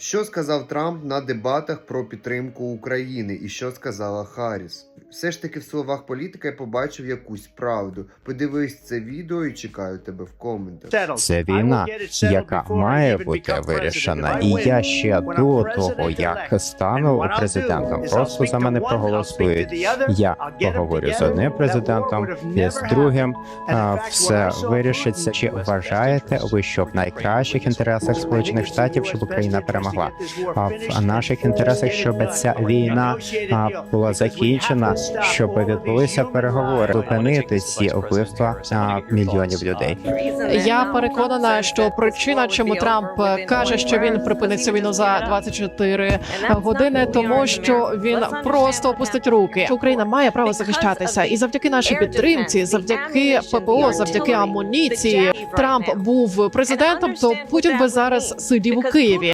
Що сказав Трамп на дебатах про підтримку України і що сказала Харріс? Все ж таки в словах політика я побачив якусь правду. Подивись це відео і чекаю тебе в коментах. Це війна, яка має бути вирішена. І я ще до того, як стану президентом, просто за мене проголосують. Я поговорю з одним президентом і з другим. Все вирішиться. Чи вважаєте ви, що в найкращих інтересах Сполучених Штатів, щоб Україна перемогла? А в наших інтересах, щоб ця війна була закінчена, щоб відбулися переговори, зупинити ці вбивства мільйонів людей. Я переконана, що причина, чому Трамп каже, що він припинить цю війну за 24 години, тому що він просто опустить руки. Україна має право захищатися, і завдяки нашій підтримці, завдяки ППО, завдяки амуніції, Трамп був президентом. То Путін би зараз сидів у Києві.